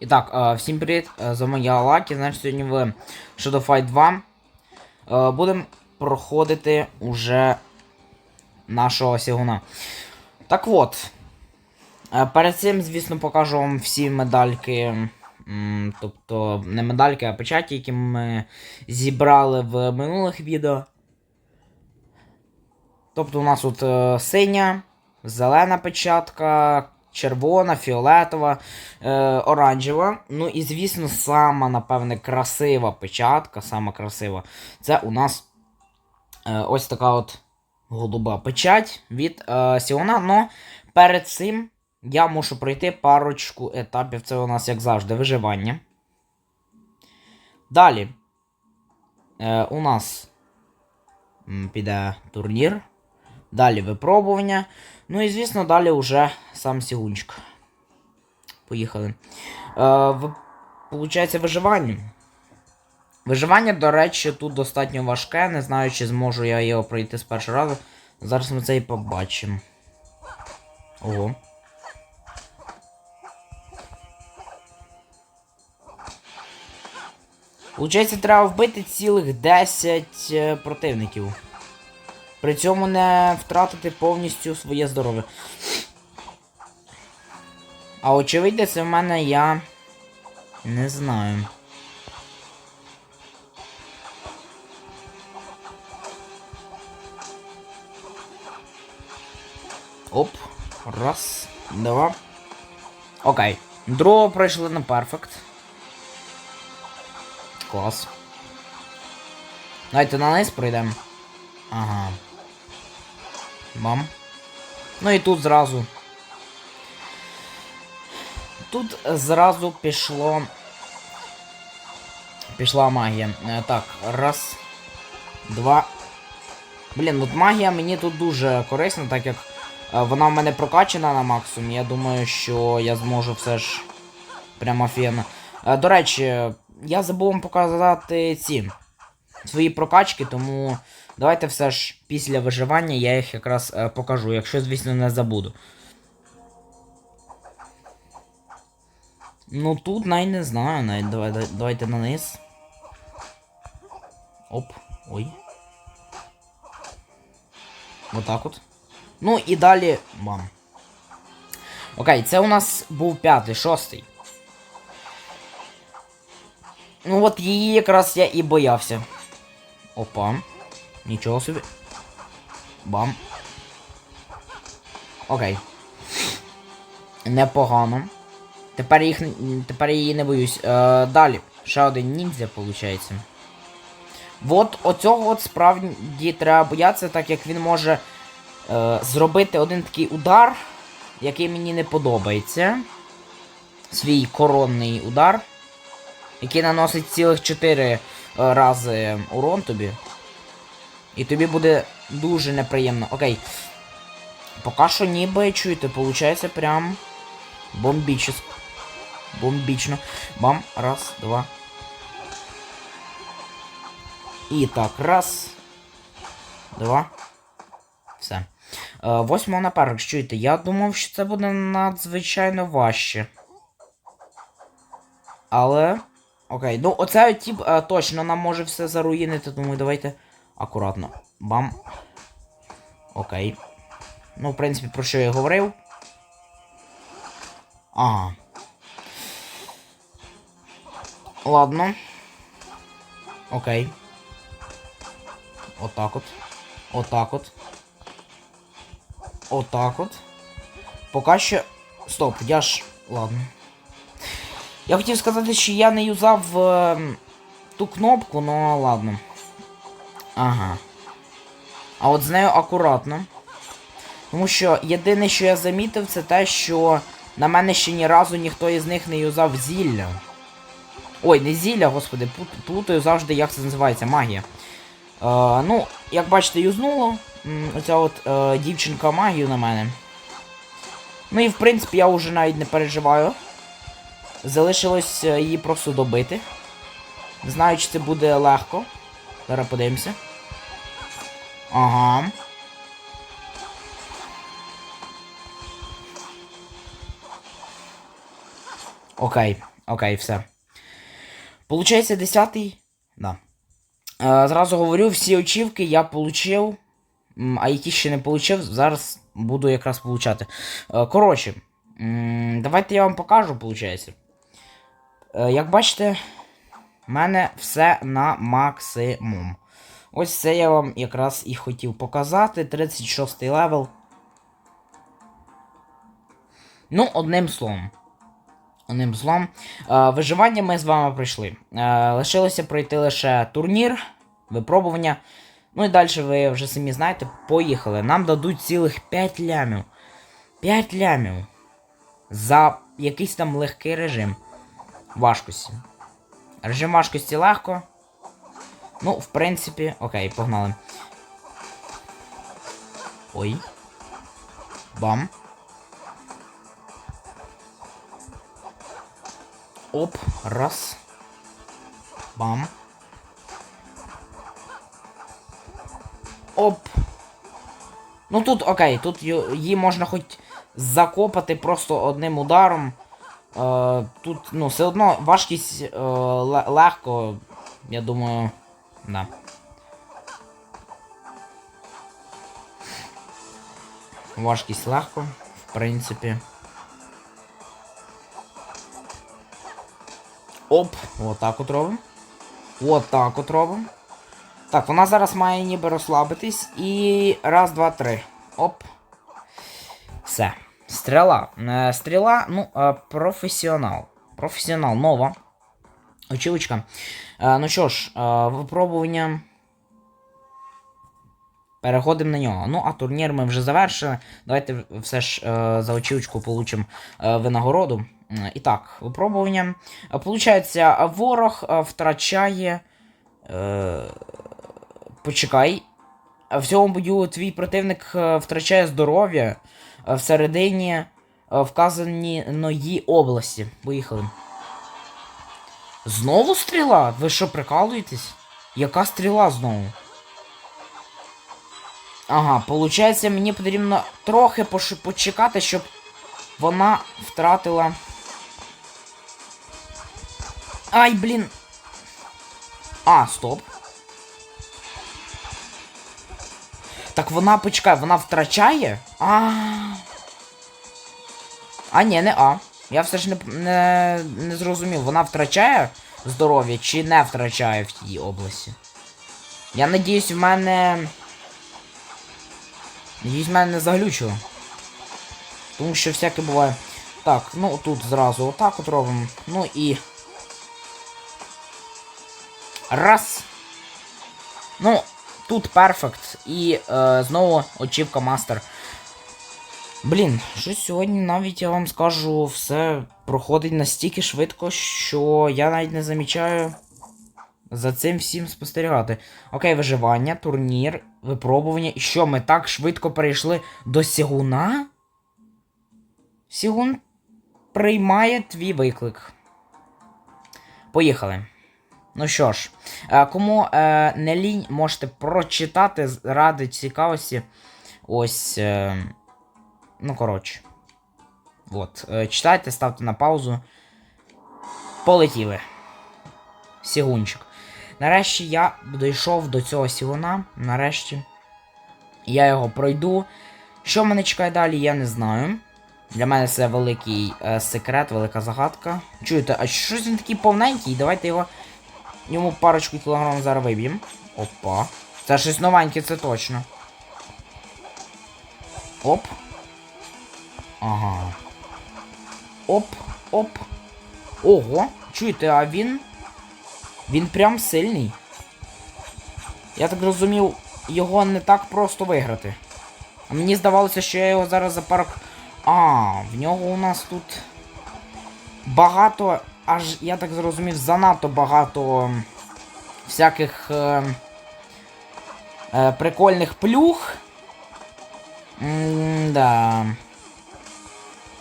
І так, е, всім привіт, з вами я Лакі, значить сьогодні в Shadow Fight 2 е, будемо проходити уже нашого сігуна. Так от, перед цим, звісно, покажу вам всі медальки, тобто не медальки, а печаті, які ми зібрали в минулих відео. Тобто у нас тут е, синя, зелена печатка, червона, фіолетова, е, оранжева. Ну і, звісно, сама, напевне, красива печатка, сама красива. Це у нас е, ось така от голуба печать від е, Сіона. Но перед цим я мушу пройти парочку етапів. Це у нас, як завжди, виживання. Далі. Е, у нас піде турнір. Далі випробування. Ну і звісно, далі вже сам Сігунчик. Поїхали. Е, в, Получається виживання. Виживання, до речі, тут достатньо важке. Не знаю, чи зможу я його пройти з першого разу. Зараз ми це і побачимо. Ого. Получається, треба вбити цілих 10 е, противників. При цьому не втратити повністю своє здоров'я. А очевидно, це в мене я. Не знаю. Оп. Раз, два. Окей. Другого пройшли на перфект. Клас. Давайте на низ пройдемо. Ага. Бам. Ну і тут зразу. Тут зразу пішло. Пішла магія. Е, Так, раз. Два. Блін, от магія мені тут дуже корисна, так як е, вона в мене прокачана на максимум. Я думаю, що я зможу все ж прямо офігенно. Е, До речі, я забув вам показати ці свої прокачки, тому давайте все ж після виживання я їх якраз е, покажу, якщо, звісно, не забуду. Ну тут навіть не знаю, навіть давай, давай- давайте на низ. Оп, ой. Отак от. Ну і далі бам. Окей, це у нас був п'ятий, шостий. Ну от її якраз я і боявся. Опа. Нічого собі. Бам. Окей. Непогано. Тепер їх тепер її не боюсь. Е, далі. Ще один ніндзя, виходить. От оцього от справді треба боятися, так як він може е, зробити один такий удар, який мені не подобається. Свій коронний удар. Який наносить цілих 4 рази урон тобі. І тобі буде дуже неприємно. Окей. Поки що ніби чуєте, виходить прям бомбічно. Бомбічно. Бам. Раз, два. І так, раз. Два. Все. Е, восьмого на перших, чуєте, я думав, що це буде надзвичайно важче. Але. Окей, ну оце тип е, точно нам може все заруїнити, тому давайте акуратно. Бам. Окей. Ну, в принципі, про що я говорив. Ага. Ладно. Окей. Отак от. Отак от. Отак от. Поки що. Стоп, я ж. Ладно. Я хотів сказати, що я не юзав е, ту кнопку, ну ладно. Ага. А от з нею акуратно. Тому що єдине, що я замітив, це те, що на мене ще ні разу ніхто із них не юзав зілля. Ой, не зілля, господи, плутаю завжди, як це називається, магія. Е, ну, як бачите, юзнуло. Оця от е, дівчинка магію на мене. Ну і в принципі я вже навіть не переживаю. Залишилось е, її просто добити. Знаю, чи це буде легко. Зараз подивимося. Ага. Окей. Окей, все. Получається, 10-й. Да. Е, зразу говорю, всі очівки я получив, а які ще не получив, зараз буду якраз получати. Е, коротше, давайте я вам покажу, виходить. Е, як бачите, в мене все на максимум. Ось це я вам якраз і хотів показати. 36 левел. Ну, одним словом. Одним словом. Е, виживання ми з вами пройшли. Е, лишилося пройти лише турнір, випробування. Ну і далі ви вже самі знаєте, поїхали. Нам дадуть цілих 5 лямів. 5 лямів. За якийсь там легкий режим важкості. Режим важкості легко. Ну, в принципі, окей, погнали. Ой. Бам. Оп, раз. Бам. Оп. Ну тут окей, тут її можна хоч закопати просто одним ударом. Е, тут, ну, все одно важкість е, легко, я думаю. Да. Важкість легко, в принципі. Оп, отак от робимо. Отак от робимо. Так, вона зараз має ніби розслабитись. І раз, два, три. Оп. Все. Стріла. Е, стріла, ну, е, професіонал. Професіонал, нова. Очівочка. Е, ну що ж, е, випробування. Переходимо на нього. Ну, а турнір ми вже завершили. Давайте все ж е, за очівочку получимо винагороду. І так, випробування. Получається, ворог втрачає. Почекай. В цьому бою твій противник втрачає здоров'я всередині вказаної області. Поїхали. Знову стріла? Ви що, прикалуєтесь? Яка стріла знову? Ага, получається, мені потрібно трохи почекати, щоб вона втратила. Ай, блін. А, стоп. Так вона почекай, вона втрачає? А. А, ні, не А. Я все ж не, не, не зрозумів, вона втрачає здоров'я чи не втрачає в тій області. Я надіюсь, в мене. Надіюсь, в мене не заглючило. Тому що всяке буває. Так, ну тут зразу отак от робимо. Ну і. Раз. Ну, тут перфект. І е, знову очівка мастер. Блін, щось сьогодні навіть я вам скажу, все проходить настільки швидко, що я навіть не замічаю за цим всім спостерігати. Окей, виживання, турнір, випробування. І що, ми так швидко перейшли до Сігуна? Сігун приймає твій виклик. Поїхали. Ну що ж, е, кому е, не лінь, можете прочитати ради цікавості. Ось. Ну, коротше. От. Е, читайте, ставте на паузу. Полетіли. Сігунчик. Нарешті я дійшов до цього сігуна. Нарешті. Я його пройду. Що мене чекає далі, я не знаю. Для мене це великий е, секрет, велика загадка. Чуєте, а щось він такий повненький? Давайте його. Йому парочку кілограм зараз виб'ємо. Опа. Це щось новеньке, це точно. Оп. Ага. Оп, оп. Ого. Чуєте, а він. Він прям сильний. Я так розумів, його не так просто виграти. Мені здавалося, що я його зараз за пару... А, в нього у нас тут багато, аж я так зрозумів, занадто багато всяких е, е, прикольних плюх. М-да.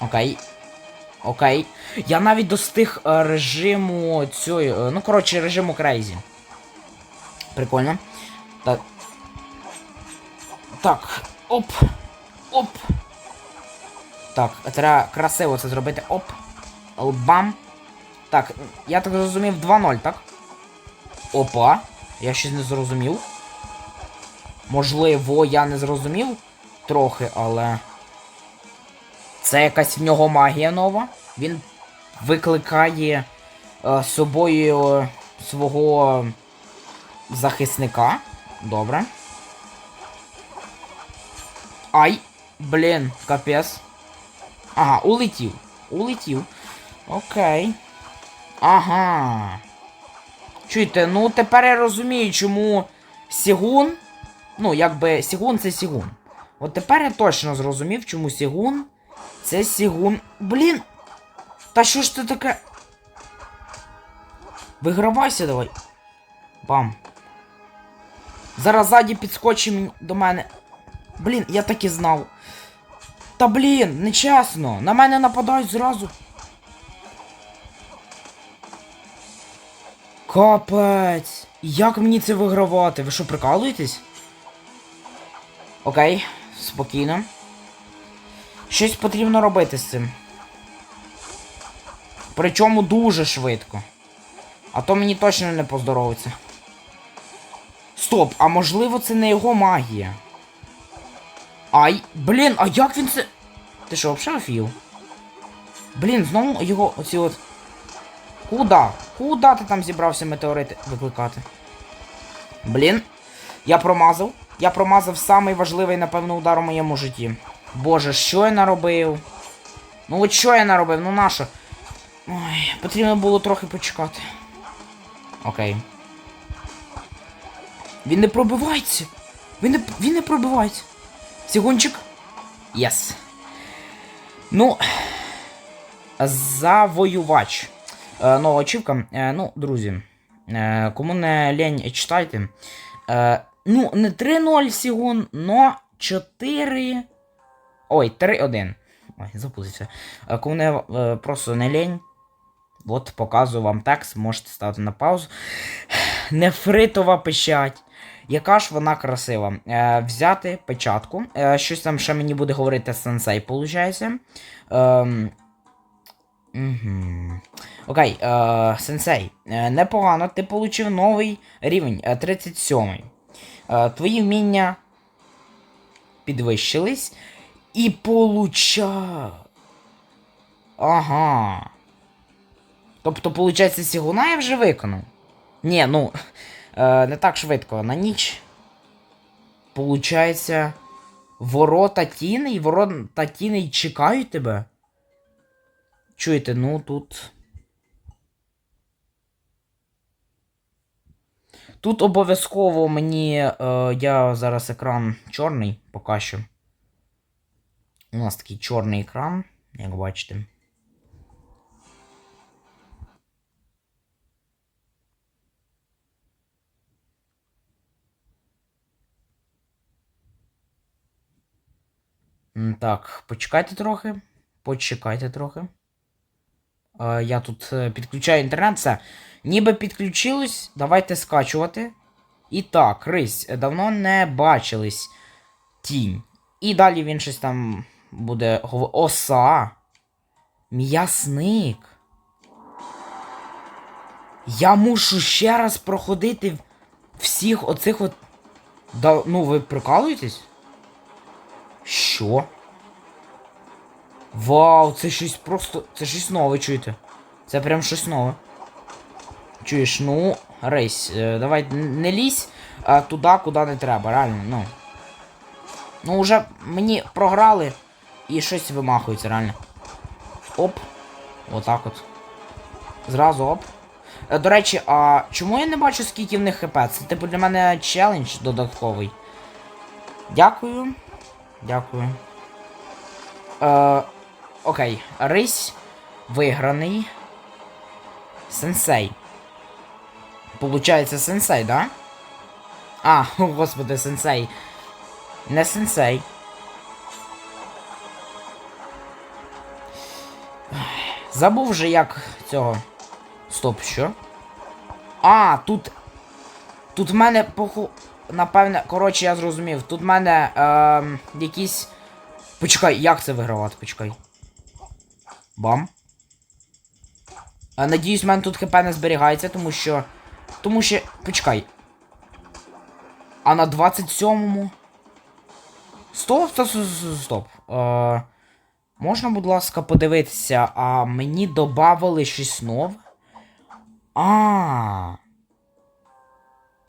Окей. Окей. Я навіть достиг е, режиму цієї. е, ну, коротше, режиму Крейзі. Прикольно. Так. Так. Оп. Оп. Так, треба красиво це зробити. Оп. Бам. Так, я так зрозумів 2-0, так? Опа. Я щось не зрозумів. Можливо, я не зрозумів трохи, але. Це якась в нього магія нова. Він викликає е, собою е, свого захисника. Добре. Ай! Блін, капець. Ага, улетів. Улетів. Окей. Ага. Чуєте, ну тепер я розумію, чому Сігун. Ну, якби Сігун це Сігун. От тепер я точно зрозумів, чому Сігун це Сігун. Блін! Та що ж це таке? Вигравайся давай. Бам. Зараз ззаді підскочи до мене. Блін, я так і знав. Та блін, нечесно. На мене нападають зразу. Капець. Як мені це вигравати? Ви що, прикалуєтесь? Окей, спокійно. Щось потрібно робити з цим. Причому дуже швидко. А то мені точно не поздоровиться. Стоп, а можливо це не його магія. Ай, блін, а як він це. Ти що, взагалі офігів? Блін, знову його оці от. Куда? Куда ти там зібрався метеорити викликати? Блін. Я промазав. Я промазав самий важливий, напевно, удар у моєму житті. Боже, що я наробив? Ну от що я наробив? Ну нащо? Ой, потрібно було трохи почекати. Окей. Він не пробивається. Він не, він не пробивається. Сігунчик. Єс. Ну. Завоювач. Е, нова ачівка. Е, ну, друзі. Е, кому не лень, читайте. Е, ну, не 3-0 Сігун, но 4. Ой, 3-1. Ой, запутався. Е, кому не е, просто не лень. От показую вам текст, можете ставити на паузу. Нефритова печать. Яка ж вона красива. Е, взяти печатку. Е, щось там ще мені буде говорити сенсей, виходить. Ем, Угу. Окей, е, сенсей. Е, непогано, ти отримав новий рівень е, 37. Е, твої вміння підвищились. І получа. Ага. Тобто, виходить, Сігуна я вже виконав. Ні, ну. Е, не так швидко. На ніч. Получається. Ворота тіней, ворота тіней чекають тебе. Чуєте, ну тут. Тут обов'язково мені. Е, я зараз екран чорний поки що. У нас такий чорний екран, як бачите. Так, почекайте трохи. Почекайте трохи. Е, я тут е, підключаю інтернет, все. Ніби підключилось, давайте скачувати. І так, Рись, давно не бачились. Тінь. І далі він щось там буде. Оса. М'ясник. Я мушу ще раз проходити всіх оцих от. Да, ну, ви прикалуєтесь? Що? Вау, це щось просто. Це щось нове, чуєте? Це прям щось нове. Чуєш, ну, рейс, е, давай не лізь туди, куди не треба, реально, ну. Ну, вже мені програли і щось вимахується, реально. Оп. Отак от. Зразу оп. Е, До речі, а чому я не бачу, скільки в них хп? Це типу для мене челендж додатковий. Дякую. Дякую. Е, окей. Рись виграний. Сенсей. Получається сенсей, да? А, господи, сенсей. Не сенсей. Забув же як цього. Стоп, що? А, тут. Тут в мене поху. Напевне, коротше, я зрозумів. Тут в мене ем, якісь. Почекай, як це вигравати? Почекай. Бам. А, надіюсь, в мене тут хп не зберігається, тому що. Тому що. Почекай. А на 27-му. Стоп, стоп, стоп, стоп, стоп. Е, можна, будь ласка, подивитися, а мені додавали щось нове? А.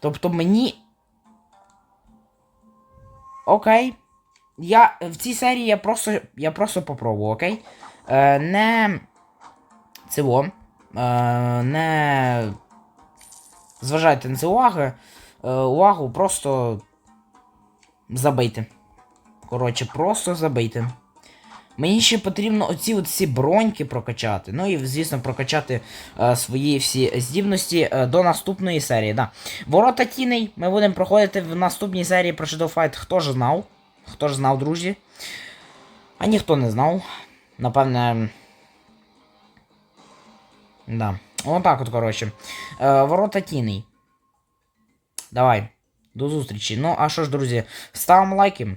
Тобто мені. Окей. Я в цій серії я просто. Я просто попробую, окей? Е, не. Цього. Е, не. Зважайте на це уваги. Е, увагу, просто. Забийте. Коротше, просто забийте. Мені ще потрібно оці от всі броньки прокачати. Ну і, звісно, прокачати е, свої всі здібності е, до наступної серії. Да. Ворота тіней ми будемо проходити в наступній серії про Shadow Fight. Хто ж знав? Хто ж знав, друзі? А ніхто не знав. Напевне. Да. Отак от, коротше. Е, ворота тіней. Давай. До зустрічі. Ну, а що ж, друзі, ставимо лайки.